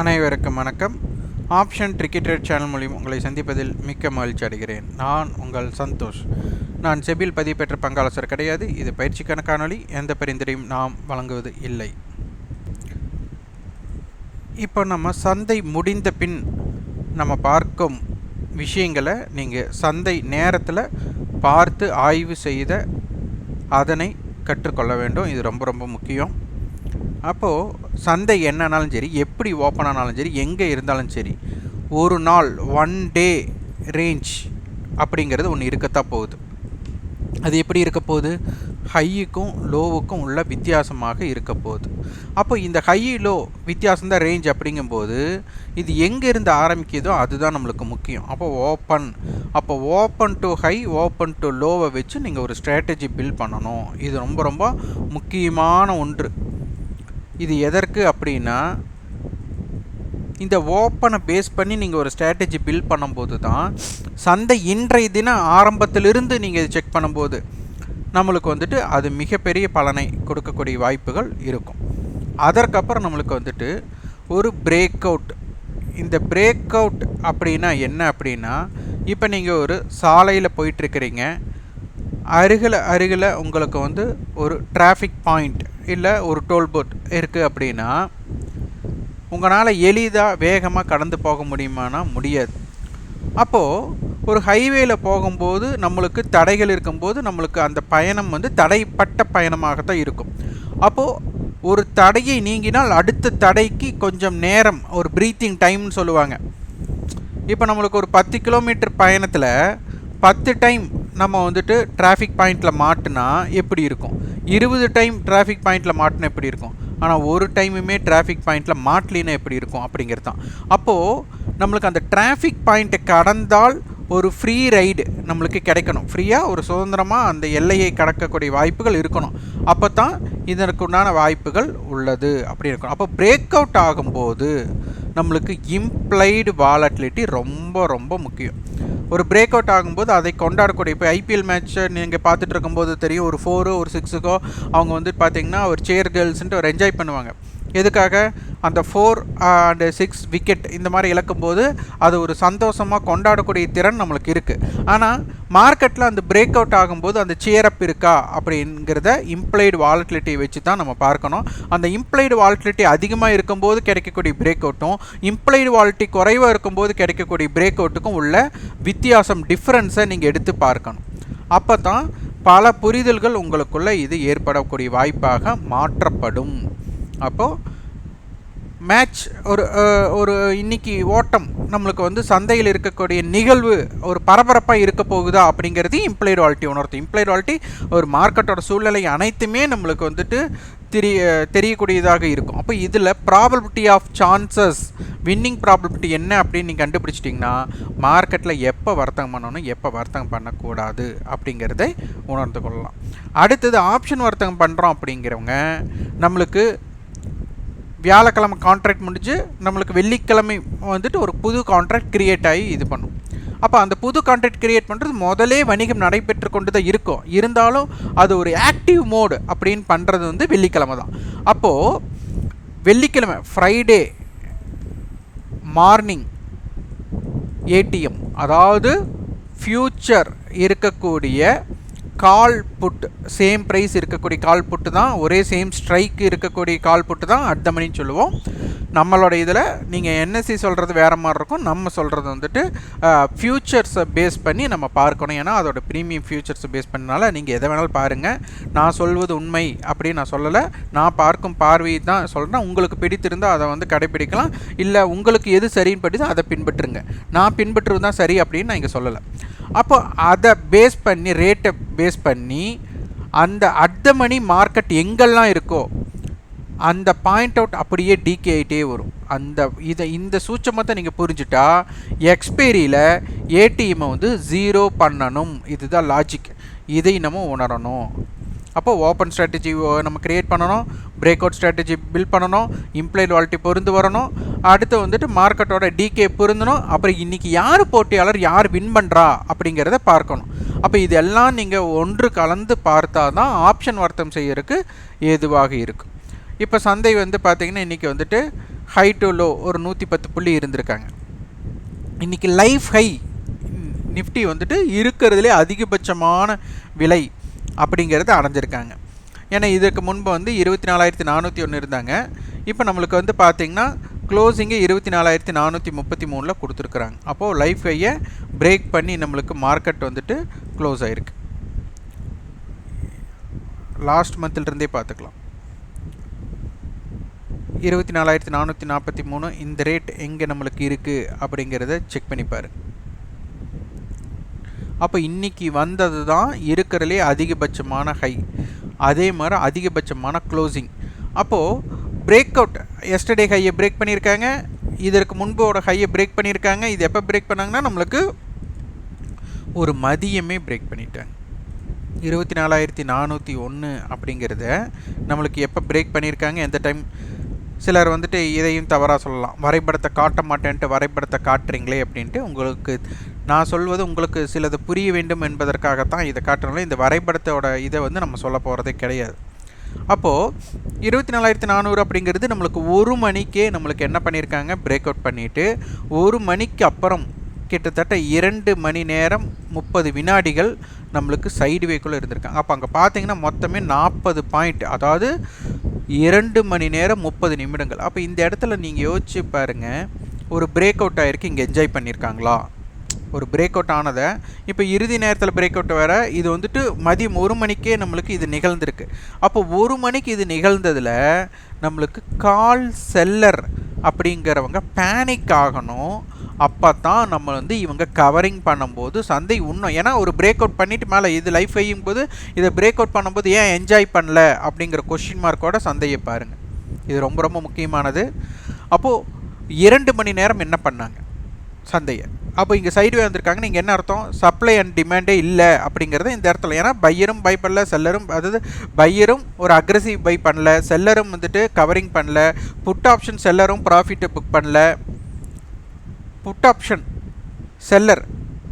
அனைவருக்கும் வணக்கம். Option ட்ரிக்கெட் channel மூலியம் உங்களை சந்திப்பதில் மிக்க மகிழ்ச்சி அடைகிறேன். நான் உங்கள் சந்தோஷ். நான் செபில் பதிவு பெற்ற பங்காளசர் கிடையாது. இது பயிற்சிக்கான காணொலி எந்த பரிந்துரையும் நாம் வழங்குவது இல்லை. இப்போ நம்ம சந்தை முடிந்த பின் நம்ம பார்க்கும் விஷயங்களை நீங்கள் சந்தை நேரத்தில் பார்த்து ஆய்வு செய்த அதனை கற்றுக்கொள்ள வேண்டும். இது ரொம்ப ரொம்ப முக்கியம். அப்போது சந்தை என்னன்னாலும் சரி எப்படி ஓப்பன் ஆனாலும் சரி எங்கே இருந்தாலும் சரி ஒரு நாள் ஒன் டே ரேஞ்ச் அப்படிங்கிறது ஒன்று இருக்கத்தான் போகுது. அது எப்படி இருக்க போகுது? ஹையுக்கும் லோவுக்கும் உள்ள வித்தியாசமாக இருக்க போகுது. அப்போ இந்த ஹை லோ வித்தியாசம்தான் ரேஞ்ச் அப்படிங்கும்போது இது எங்கேருந்து ஆரம்பிக்குதோ அதுதான் நம்மளுக்கு முக்கியம். அப்போ ஓப்பன் அப்போ open to high open to லோவை வச்சு நீங்கள் ஒரு ஸ்ட்ராட்டஜி பில்ட் பண்ணணும். இது ரொம்ப ரொம்ப முக்கியமான ஒன்று. இது எதற்கு அப்படின்னா இந்த ஓப்பனை பேஸ் பண்ணி நீங்கள் ஒரு ஸ்ட்ராட்டஜி பில்ட் பண்ணும்போது தான் சந்தை இன்றைய தினம் ஆரம்பத்திலிருந்து நீங்கள் இது செக் பண்ணும்போது நம்மளுக்கு வந்துட்டு அது மிகப்பெரிய பலனை கொடுக்கக்கூடிய வாய்ப்புகள் இருக்கும். அதற்கப்புறம் நம்மளுக்கு வந்துட்டு ஒரு பிரேக் அவுட் இந்த பிரேக் அவுட் அப்படின்னா என்ன அப்படின்னா இப்போ நீங்கள் ஒரு சாலையில் போயிட்டுருக்கிறீங்க அருகில் அருகில் உங்களுக்கு வந்து ஒரு டிராஃபிக் பாயிண்ட் இல்லை ஒரு டோல் போட் இருக்குது அப்படின்னா உங்களால் எளிதாக வேகமாக கடந்து போக முடியுமானா முடியாது. அப்போது ஒரு ஹைவேயில் போகும்போது நம்மளுக்கு தடைகள் இருக்கும்போது நம்மளுக்கு அந்த பயணம் வந்து தடைப்பட்ட பயணமாக தான் இருக்கும். அப்போது ஒரு தடையை நீங்கினால் அடுத்த தடைக்கு கொஞ்சம் நேரம் ஒரு ப்ரீத்திங் டைம்னு சொல்லுவாங்க. இப்போ நம்மளுக்கு ஒரு பத்து கிலோமீட்டர் பயணத்தில் பத்து டைம் நம்ம வந்துட்டு டிராஃபிக் பாயிண்ட்டில் மாட்டினா எப்படி இருக்கும்? இருபது டைம் டிராஃபிக் பாயிண்ட்டில் மாட்டினா எப்படி இருக்கும்? ஆனால் ஒரு டைமுமே டிராஃபிக் பாயிண்ட்டில் மாட்டலினா எப்படி இருக்கும்? அப்படிங்கிறது தான். அப்போது நம்மளுக்கு அந்த டிராஃபிக் பாயிண்ட்டை கடந்தால் ஒரு ஃப்ரீ ரைடு நம்மளுக்கு கிடைக்கணும். ஃப்ரீயாக ஒரு சுதந்திரமாக அந்த எல்லையை கடக்கக்கூடிய வாய்ப்புகள் இருக்கணும். அப்போ தான் இதற்குண்டான வாய்ப்புகள் உள்ளது. அப்படி இருக்கணும். அப்போ பிரேக் அவுட் ஆகும்போது நம்மளுக்கு இம்ப்ளைடு வாலட்டிலிட்டி ரொம்ப ரொம்ப முக்கியம். ஒரு பிரேக் அவுட் ஆகும்போது அதை கொண்டாடக்கூடிய இப்போ ஐபிஎல் மேட்ச்சை நீங்கள் பார்த்துட்டு இருக்கும்போது தெரியும். ஒரு ஃபோரோ ஒரு சிக்ஸுக்கோ அவங்க வந்து பார்த்திங்கன்னா ஒரு சேர் கேர்ள்ஸ்ன்ட்டு ஒரு என்ஜாய் பண்ணுவாங்க. எதுக்காக? அந்த ஃபோர் அண்டு சிக்ஸ் விக்கெட் இந்த மாதிரி இழக்கும்போது அது ஒரு சந்தோஷமாக கொண்டாடக்கூடிய திறன் நம்மளுக்கு இருக்குது ஆனால் மார்க்கெட்டில் அந்த பிரேக் அவுட் ஆகும்போது அந்த சேரப் இருக்கா? அப்படிங்கிறத இம்ப்ளைடு வாலட்டிலிட்டியை வச்சு தான் நம்ம பார்க்கணும். அந்த இம்ப்ளைடு வாலட்டிலிட்டி அதிகமாக இருக்கும்போது கிடைக்கக்கூடிய பிரேக் அவுட்டும் இம்ப்ளைடு வாலிட்டி குறைவாக இருக்கும்போது கிடைக்கக்கூடிய பிரேக் அவுட்டுக்கும் உள்ள வித்தியாசம் டிஃப்ரென்ஸை நீங்கள் எடுத்து பார்க்கணும். அப்போ தான் பல புரிதல்கள் உங்களுக்குள்ளே இது ஏற்படக்கூடிய வாய்ப்பாக மாற்றப்படும். அப்போது மேட்ச் ஒரு ஒரு இன்னைக்கு ஓட்டம் நம்மளுக்கு வந்து சந்தையில் இருக்கக்கூடிய நிகழ்வு ஒரு பரபரப்பாக இருக்க போகுதா அப்படிங்கிறது இம்ப்ளைடு வாலிட்டி உணர்த்து இம்ப்ளைடு வாலிட்டி ஒரு மார்க்கெட்டோட சூழ்நிலை அனைத்துமே நம்மளுக்கு வந்துட்டு தெரிய தெரியக்கூடியதாக இருக்கும். அப்போ இதில் probability of chances winning probability என்ன அப்படின்னு நீங்கள் கண்டுபிடிச்சிட்டிங்கன்னா மார்க்கெட்டில் எப்போ வர்த்தகம் பண்ணணும் எப்போ வர்த்தகம் பண்ணக்கூடாது அப்படிங்கிறதை உணர்ந்து கொள்ளலாம். அடுத்தது ஆப்ஷன் வர்த்தகம் பண்ணுறோம் அப்படிங்கிறவங்க நம்மளுக்கு வியாழக்கிழமை கான்ட்ராக்ட் முடிஞ்சு நம்மளுக்கு வெள்ளிக்கிழமை வந்துட்டு ஒரு புது கான்ட்ராக்ட் க்ரியேட் ஆகி இது பண்ணும். அப்போ அந்த புது கான்ட்ராக்ட் க்ரியேட் பண்ணுறது முதலே வணிகம் நடைபெற்று கொண்டு தான் இருக்கும். இருந்தாலும் அது ஒரு ஆக்டிவ் மோடு அப்படின்னு பண்ணுறது வந்து வெள்ளிக்கிழமை தான். அப்போது வெள்ளிக்கிழமை ஃப்ரைடே மார்னிங் ஏடிஎம் அதாவது ஃப்யூச்சர் இருக்கக்கூடிய கால் புட் சேம் ப்ரைஸ் இருக்கக்கூடிய கால் புட்டு தான் ஒரே சேம் ஸ்ட்ரைக் இருக்கக்கூடிய கால் புட்டு தான் அட் த மணின்னு சொல்லுவோம். நம்மளோட இதில் நீங்கள் என்எஸ்சி சொல்கிறது வேறு மாதிரி இருக்கும். நம்ம சொல்கிறது வந்துட்டு ஃப்யூச்சர்ஸை பேஸ் பண்ணி நம்ம பார்க்கணும். ஏன்னா அதோட ப்ரீமியம் ஃப்யூச்சர்ஸை பேஸ் பண்ணனால நீங்கள் எதை வேணாலும் பாருங்கள் நான் சொல்வது உண்மை அப்படின்னு நான் சொல்லலை. நான் பார்க்கும் பார்வை தான் சொல்கிறேன் உங்களுக்கு பிடித்திருந்தால் அதை வந்து கடைப்பிடிக்கலாம். இல்லை உங்களுக்கு எது சரின்னு படி அதை பின்பற்றுங்க. நான் பின்பற்றுவது தான் சரி அப்படின்னு நான் இங்கே சொல்லலை. அப்போ அதை பேஸ் பண்ணி ரேட்டை பேஸ் பண்ணி அந்த அட் மணி மார்க்கெட் எங்கெல்லாம் இருக்கோ அந்த பாயிண்ட் அவுட் அப்படியே டிகே ஆகிட்டே வரும். அந்த இதை இந்த சூட்சமத்தை நீங்கள் புரிஞ்சுட்டா எக்ஸ்பைரியில் ஏடிஎம்மை வந்து ஜீரோ பண்ணணும். இதுதான் லாஜிக் இதை நம்ம உணரணும். அப்போ ஓப்பன் ஸ்ட்ராட்டஜி நம்ம க்ரியேட் பண்ணணும் பிரேக் அவுட் ஸ்ட்ராட்டஜி பில்ட் பண்ணணும் இம்ப்ளைட் வாலிட்டி பொருந்து வரணும். அடுத்து வந்துட்டு மார்க்கெட்டோட டிகே பொருந்தணும். அப்புறம் இன்றைக்கி யார் போட்டியாளர் யார் வின் பண்ணுறா அப்படிங்கிறத பார்க்கணும். அப்போ இதெல்லாம் நீங்கள் ஒன்று கலந்து பார்த்தா தான் ஆப்ஷன் வர்த்தம் செய்யறதுக்கு ஏதுவாக இருக்கும் இப்போ சந்தை வந்து பார்த்திங்கன்னா இன்றைக்கி வந்துட்டு ஹை டு லோ ஒரு நூற்றி பத்து புள்ளி இருந்திருக்காங்க. இன்றைக்கி லைஃப் ஹை நிஃப்டி வந்துட்டு இருக்கிறதுலே அதிகபட்சமான விலை அப்படிங்கிறத அடைஞ்சிருக்காங்க. ஏன்னா இதற்கு முன்பு வந்து இருபத்தி நாலாயிரத்தி நானூற்றி ஒன்று இருந்தாங்க. இப்போ நம்மளுக்கு வந்து பார்த்திங்கன்னா க்ளோசிங்கு இருபத்தி நாலாயிரத்தி நானூற்றி முப்பத்தி மூணில் கொடுத்துருக்குறாங்க. அப்போது லைஃப் ஹையை பிரேக் பண்ணி நம்மளுக்கு மார்க்கெட் வந்துட்டு க்ளோஸ் ஆகிருக்கு லாஸ்ட் மந்த்லேருந்தே பார்த்துக்கலாம். இருபத்தி நாலாயிரத்தி நானூற்றி நாற்பத்தி மூணு இந்த ரேட் எங்கே நம்மளுக்கு இருக்குது அப்படிங்கிறத செக் பண்ணிப்பார் அப்போ இன்றைக்கி வந்தது தான் இருக்கிறதுலே அதிகபட்சமான ஹை அதே மாதிரி அதிகபட்சமான க்ளோசிங் அப்போது பிரேக் அவுட் எஸ்டர்டே ஹையை பிரேக் பண்ணியிருக்காங்க. இதற்கு முன்போட ஹையை பிரேக் பண்ணியிருக்காங்க. இது எப்போ பிரேக் பண்ணாங்கன்னா நம்மளுக்கு ஒரு மதியமே பிரேக் பண்ணிட்டாங்க. இருபத்தி நாலாயிரத்தி நானூற்றி ஒன்று அப்படிங்கிறத நம்மளுக்கு எப்போ பிரேக் பண்ணியிருக்காங்க? எந்த டைம் சிலர் வந்துட்டு இதையும் தவறாக சொல்லலாம். வரைபடத்தை காட்ட மாட்டேன்ட்டு வரைபடத்தை காட்டுறீங்களே அப்படின்ட்டு உங்களுக்கு நான் சொல்வது உங்களுக்கு சிலது புரிய வேண்டும் என்பதற்காகத்தான் இதை காட்டுறோம்ல. இந்த வரைபடத்தோட இதை வந்து நம்ம சொல்ல போகிறதே கிடையாது. அப்போது இருபத்தி நாலாயிரத்தி நானூறு அப்படிங்கிறது நம்மளுக்கு ஒரு மணிக்கே நம்மளுக்கு என்ன பண்ணியிருக்காங்க? பிரேக் அவுட் பண்ணிவிட்டு ஒரு மணிக்கு அப்புறம் கிட்டத்தட்ட இரண்டு மணி நேரம் முப்பது வினாடிகள் நம்மளுக்கு சைடு வேக்குள்ளே இருந்திருக்காங்க. அப்போ அங்கே பார்த்தீங்கன்னா மொத்தமே நாற்பது பாயிண்ட் அதாவது இரண்டு மணி நேரம் முப்பது நிமிடங்கள். அப்போ இந்த இடத்துல நீங்கள் யோசிச்சு பாருங்கள் ஒரு பிரேக் அவுட் ஆகிருக்கு இங்கே என்ஜாய் பண்ணியிருக்காங்களா? ஒரு பிரேக் அவுட் ஆனதை இப்போ இறுதி நேரத்தில் பிரேக் அவுட் வேறு இது வந்துட்டு மதியம் ஒரு மணிக்கே நம்மளுக்கு இது நிகழ்ந்திருக்கு. அப்போ ஒரு மணிக்கு இது நிகழ்ந்ததில் நம்மளுக்கு கால் செல்லர் அப்படிங்கிறவங்க பேனிக் ஆகணும். அப்போ தான் நம்ம வந்து இவங்க கவரிங் பண்ணும்போது சந்தை இன்னும் ஏன்னா ஒரு பிரேக் அவுட் பண்ணிவிட்டு மேலே இது லைஃப் வையும் போது இதை பிரேக் அவுட் பண்ணும்போது ஏன் என்ஜாய் பண்ணல அப்படிங்கிற கொஷின் மார்க்கோட சந்தையை பாருங்கள் இது ரொம்ப ரொம்ப முக்கியமானது. அப்போது இரண்டு மணி நேரம் என்ன பண்ணாங்க? சந்தையை. அப்போ இங்கே சைடு வந்திருக்காங்க. நீங்கள் என்ன அர்த்தம்? சப்ளை அண்ட் டிமாண்டே இல்லை அப்படிங்கிறது இந்த இடத்துல. ஏன்னா பையரும் பை பண்ணல செல்லரும் அதாவது பையரும் ஒரு அக்ரஸிவ் பை பண்ணல செல்லரும் வந்துட்டு கவரிங் பண்ணல புட் ஆப்ஷன் செல்லரும் ப்ராஃபிட்டை புக் பண்ணல. புட் ஆப்ஷன் செல்லர்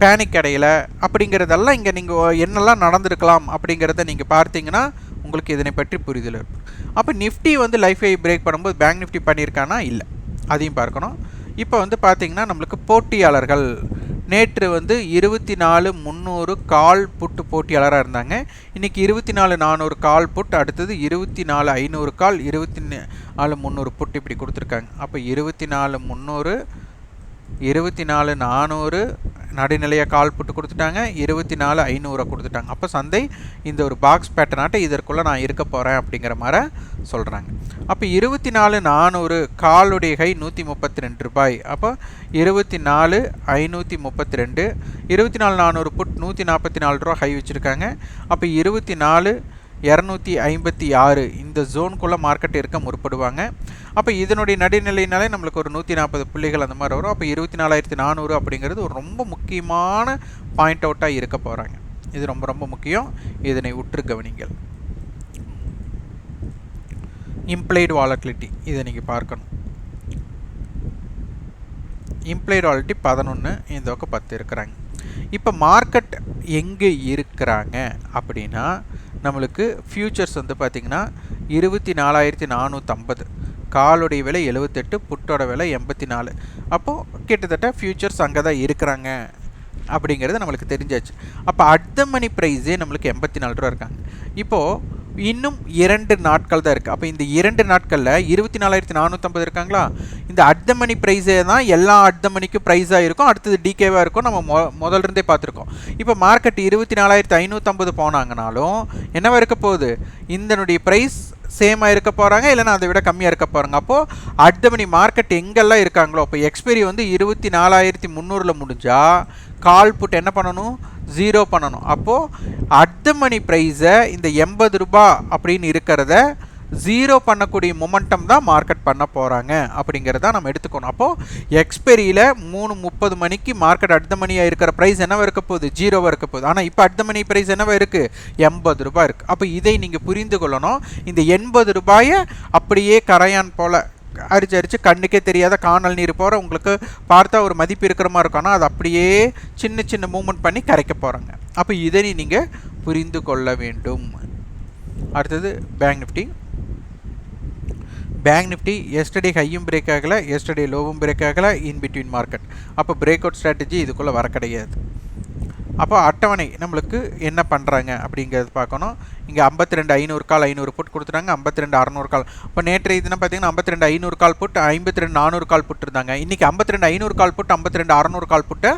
பேனிக் அடையலை அப்படிங்கிறதெல்லாம் இங்கே நீங்கள் என்னெல்லாம் நடந்திருக்கலாம் அப்படிங்கிறத நீங்கள் பார்த்தீங்கன்னா உங்களுக்கு இதனை பற்றி புரிதல் இருக்கும் அப்போ நிஃப்டி வந்து லைஃபை பிரேக் பண்ணும்போது பேங்க் நிஃப்டி பண்ணியிருக்கானா? இல்லை. அதையும் பார்க்கணும். இப்போ வந்து பார்த்திங்கன்னா நம்மளுக்கு போட்டியாளர்கள். நேற்று வந்து இருபத்தி நாலு முந்நூறு கால் புட்டு போட்டியாளராக இருந்தாங்க. இன்றைக்கி இருபத்தி நாலு நானூறு கால் புட் அடுத்தது இருபத்தி நாலு ஐநூறு கால் இருபத்தி நாலு முந்நூறு புட்டு இப்படி கொடுத்துருக்காங்க. அப்போ இருபத்தி நாலு முந்நூறு இருபத்தி நாலு நானூறு நடுநிலையாக கால் போட்டு கொடுத்துட்டாங்க. இருபத்தி நாலு ஐநூறை கொடுத்துட்டாங்க. அப்போ சந்தை இந்த ஒரு பாக்ஸ் பேட்டர்னாட்ட இதற்குள்ளே நான் இருக்க போகிறேன் அப்படிங்கிற மாதிரி சொல்கிறாங்க அப்போ இருபத்தி நாலு நானூறு காலுடைய கை நூற்றி முப்பத்தி ரெண்டு ரூபாய். அப்போ இருபத்தி நாலு ஐநூற்றி முப்பத்தி ரெண்டு இருபத்தி நாலு நானூறு புட் நூற்றி நாற்பத்தி நாலு ரூபா ஹை வச்சுருக்காங்க. அப்போ இருபத்தி நாலு இரநூத்தி ஐம்பத்தி ஆறு இந்த ஜோனுக்குள்ளே மார்க்கெட் இருக்க முற்படுவாங்க. அப்போ இதனுடைய நடுநிலையினாலே நம்மளுக்கு ஒரு நூற்றி நாற்பது புள்ளிகள் அந்த மாதிரி வரும். அப்போ இருபத்தி நாலாயிரத்தி நானூறு அப்படிங்கிறது ஒரு ரொம்ப முக்கியமான பாயிண்ட் அவுட்டாக இருக்க போகிறாங்க இது ரொம்ப ரொம்ப முக்கியம். இதனை உற்று கவனிங்கள். இம்ப்ளைடு வாலட்டிலிட்டி இதை நீங்கள் பார்க்கணும். இம்ப்ளைடு வாலட்டி பதினொன்று இந்த பக்கம் பத்து இருக்கிறாங்க. இப்போ மார்க்கெட் எங்கே இருக்கிறாங்க அப்படின்னா நம்மளுக்கு ஃப்யூச்சர்ஸ் வந்து பார்த்திங்கன்னா இருபத்தி நாலாயிரத்தி நானூற்றம்பது காலுடைய விலை எழுபத்தெட்டு புட்டோட விலை எண்பத்தி நாலு. அப்போது கிட்டத்தட்ட ஃப்யூச்சர்ஸ் அங்கே தான் இருக்கிறாங்க அப்படிங்கிறது நம்மளுக்கு தெரிஞ்சாச்சு. அப்போ அட் மணி ப்ரைஸே நம்மளுக்கு எண்பத்தி நாலு ரூபா இருக்காங்க. இப்போது இன்னும் இரண்டு நாட்கள் தான் இருக்குது அப்போ இந்த இரண்டு நாட்களில் இருபத்தி நாலாயிரத்தி நானூற்றம்பது இருக்காங்களா? இந்த அட் மணி ப்ரைஸே தான் எல்லா அட் மணிக்கும் ப்ரைஸாக இருக்கும். அடுத்தது டிகேவாக இருக்கும். நம்ம மொ முதல்ல இருந்தே பார்த்துருக்கோம். இப்போ மார்க்கெட் இருபத்தி நாலாயிரத்தி ஐநூற்றம்பது போனாங்கனாலும் என்னவா இருக்க போகுது? இதனுடைய ப்ரைஸ் சேமாக இருக்க போகிறாங்க இல்லைனா அதை விட கம்மியாக இருக்க போகிறாங்க அப்போது அடுத்த மணி மார்க்கெட் எங்கெல்லாம் இருக்காங்களோ இப்போ எக்ஸ்பைரி வந்து இருபத்தி நாலாயிரத்தி முந்நூறில் முடிஞ்சால் கால் புட் என்ன பண்ணணும்? ஜீரோ பண்ணணும். அப்போது அடுத்த மணி ப்ரைஸை இந்த எண்பது ரூபா அப்படின்னு இருக்கிறத ஜீரோ பண்ணக்கூடிய மொமெண்டம் தான் மார்க்கெட் பண்ண போகிறாங்க அப்படிங்கிறத நம்ம எடுத்துக்கணும். அப்போது எக்ஸ்பெரியில் மூணு முப்பது மணிக்கு மார்க்கெட் அடுத்த மணியாக இருக்கிற ப்ரைஸ் என்னவா இருக்க போகுது? ஜீரோவாக இருக்க போகுது. ஆனால் இப்போ அடுத்த மணி ப்ரைஸ் என்னவா இருக்குது எண்பது ரூபாய் இருக்குது அப்போ இதை நீங்கள் புரிந்து கொள்ளணும். இந்த எண்பது ரூபாயை அப்படியே கரையான் போல் அரிச்சு அரிச்சு கண்ணுக்கே தெரியாத காணல் நீர் போகிற உங்களுக்கு பார்த்தா ஒரு மதிப்பு இருக்கிற மாதிரி இருக்கும். ஆனால் அது அப்படியே சின்ன சின்ன மூமெண்ட் பண்ணி கரைக்க போகிறாங்க அப்போ இதனை நீங்கள் புரிந்து கொள்ள வேண்டும். அடுத்தது bank Nifty bank Nifty yesterday ஹையும் break ஆகலை எஸ்டர்டே லோவும் பிரேக் ஆகலை இன் பிட்வீன் மார்க்கெட் அப்போ பிரேக் அவுட் ஸ்ட்ராட்டஜி இதுக்குள்ளே வர கிடையாது. அப்போ அட்டவணை நம்மளுக்கு என்ன பண்ணுறாங்க அப்படிங்கிறது பார்க்கணும். இங்கே ஐம்பத்தி ரெண்டு ஐநூறு கால் ஐநூறு புட் கொடுத்துட்டாங்க ஐம்பத்தி ரெண்டு அறநூறு கால். இப்போ நேற்று இதுனா பார்த்தீங்கன்னா ஐம்பத்தி ரெண்டு ஐநூறு கால் புட் ஐம்பத்தி ரெண்டு நானூறு கால் புட் இருந்தாங்க. இன்றைக்கி ஐம்பத்தி ரெண்டு ஐநூறு கால் புட் ஐம்பத்தி ரெண்டு அறநூறு கால் புட்டை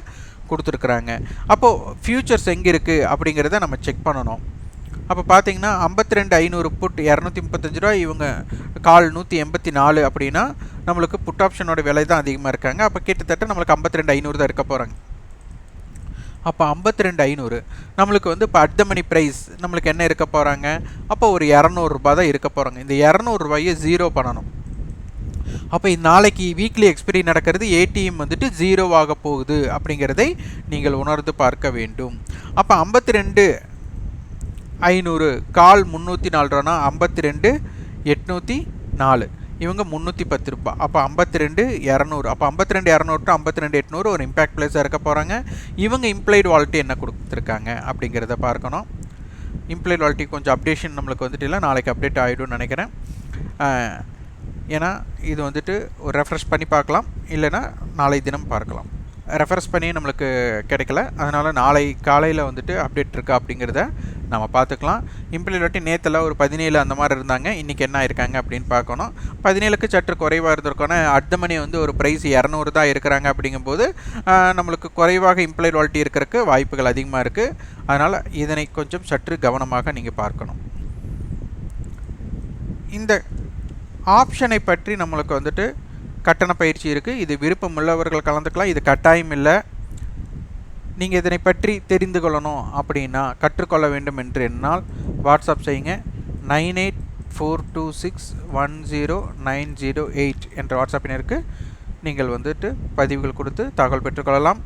கொடுத்துருக்குறாங்க. அப்போது ஃப்யூச்சர்ஸ் எங்கே இருக்குது அப்படிங்கிறத நம்ம செக் பண்ணணும். அப்போ பார்த்தீங்கன்னா ஐம்பத்தி ரெண்டு ஐநூறு புட் இரநூத்தி முப்பத்தஞ்சு ரூபா இவங்க கால் நூற்றி எண்பத்தி நாலு அப்படின்னா நம்மளுக்கு புட் ஆப்ஷனோட விலை தான் அதிகமாக இருக்காங்க. அப்போ கிட்டத்தட்ட நம்மளுக்கு ஐம்பத்தி ரெண்டு ஐநூறு தான் இருக்க போகிறாங்க அப்போ ஐம்பத்தி ரெண்டு ஐநூறு நம்மளுக்கு வந்து இப்போ அட் மணி ப்ரைஸ் நம்மளுக்கு என்ன இருக்க போகிறாங்க அப்போ ஒரு இரநூறுபா தான் இருக்க போகிறாங்க இந்த இரநூறுபாயை ஜீரோ பண்ணணும். அப்போ நாளைக்கு வீக்லி எக்ஸ்பிரி நடக்கிறது ஏடிஎம் வந்துட்டு ஜீரோ போகுது அப்படிங்கிறதை நீங்கள் உணர்ந்து பார்க்க வேண்டும். அப்போ ஐம்பத்தி ரெண்டு ஐநூறு கால் முந்நூற்றி நாலு ரூபானா ஐம்பத்தி ரெண்டு எட்நூற்றி நாலு இவங்க முந்நூற்றி பத்து ரூபா அப்போ ஐம்பத்தி ரெண்டு இரநூறு. அப்போ ஐம்பத்தி ரெண்டு இரநூறு டு ஐம்பத்தி ரெண்டு எட்நூறு ஒரு இம்பேக்ட் பிளேஸாக இருக்க போகிறாங்க இவங்க இம்ப்ளைடு வாலிட்டி என்ன கொடுத்துருக்காங்க அப்படிங்கிறத பார்க்கணும். இம்ப்ளைட் வாலிட்டி கொஞ்சம் அப்டேஷன் நம்மளுக்கு வந்துட்டு இல்லை நாளைக்கு அப்டேட் ஆகிடும்னு நினைக்கிறேன். ஏன்னா இது வந்துட்டு ஒரு ரெஃப்ரெஷ் பண்ணி பார்க்கலாம். இல்லைன்னா நாளை தினம் பார்க்கலாம். ரெஃபரன்ஸ் பண்ணி நம்மளுக்கு கிடைக்கல. அதனால் நாளை காலையில் வந்துட்டு அப்டேட் இருக்கா அப்படிங்கிறத நம்ம பார்த்துக்கலாம். இம்ப்ளிமெண்ட்டி நேற்றுல ஒரு பதினேழு அந்த மாதிரி இருந்தாங்க. இன்றைக்கி என்ன இருக்காங்க அப்படின்னு பார்க்கணும். பதினேழுக்கு சற்று குறைவாக இருந்திருக்கோன்னா அடுத்த மணி வந்து ஒரு ப்ரைஸ் இரநூறு தான் இருக்கிறாங்க அப்படிங்கும்போது நம்மளுக்கு குறைவாக இம்ப்ளைட் வாலிட்டி இருக்கிறதுக்கு வாய்ப்புகள் அதிகமாக இருக்குது அதனால் இதனை கொஞ்சம் சற்று கவனமாக நீங்கள் பார்க்கணும். இந்த ஆப்ஷனை பற்றி நம்மளுக்கு வந்துட்டு கட்டண பயிற்சி இருக்குது இது விருப்பம் உள்ளவர்கள் கலந்துக்கலாம். இது கட்டாயம் இல்லை. நீங்கள் இதனை பற்றி தெரிந்து கொள்ளணும் அப்படின்னா கற்றுக்கொள்ள வேண்டும் என்று என்னால். வாட்ஸ்அப் செய்யுங்க. Nine eight four two six one zero nine zero eight என்ற வாட்ஸ்அப்பினருக்கு நீங்கள் வந்துட்டு பதிவுகள் கொடுத்து தகவல் பெற்றுக்கொள்ளலாம்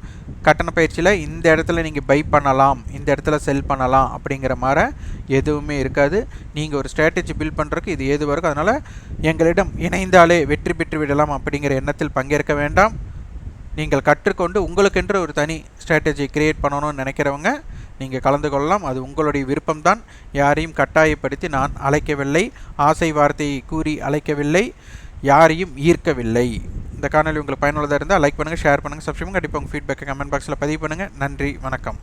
கட்டண பயிற்சியில் இந்த இடத்துல நீங்கள் பை பண்ணலாம் இந்த இடத்துல செல் பண்ணலாம் அப்படிங்கிற மாதிரி எதுவுமே இருக்காது. நீங்கள் ஒரு ஸ்ட்ராட்டஜி பில்ட் பண்ணுறதுக்கு இது ஏதுவாக இருக்கும் அதனால் எங்களிடம் இணைந்தாலே வெற்றி பெற்று விடலாம் அப்படிங்கிற எண்ணத்தில் பங்கேற்க வேண்டாம். நீங்கள் கற்றுக்கொண்டு உங்களுக்கென்று ஒரு தனி ஸ்ட்ராட்டஜி கிரியேட் பண்ணணும்னு நினைக்கிறவங்க நீங்கள் கலந்து கொள்ளலாம். அது உங்களுடைய விருப்பம்தான். யாரையும் கட்டாயப்படுத்தி நான் அழைக்கவில்லை. ஆசை வார்த்தையை கூறி அழைக்கவில்லை. யாரையும் ஈர்க்கவில்லை. இந்த காணொலி உங்களுக்கு பயனுள்ளதாக இருந்தால் லைக் பண்ணுங்கள் ஷேர் பண்ணுங்கள் சப்ஸ்கிரைப் கண்டிப்பாக உங்கள் ஃபீட்பேக்கை கமெண்ட் பாக்ஸில் பதிவு பண்ணுங்கள் நன்றி வணக்கம்.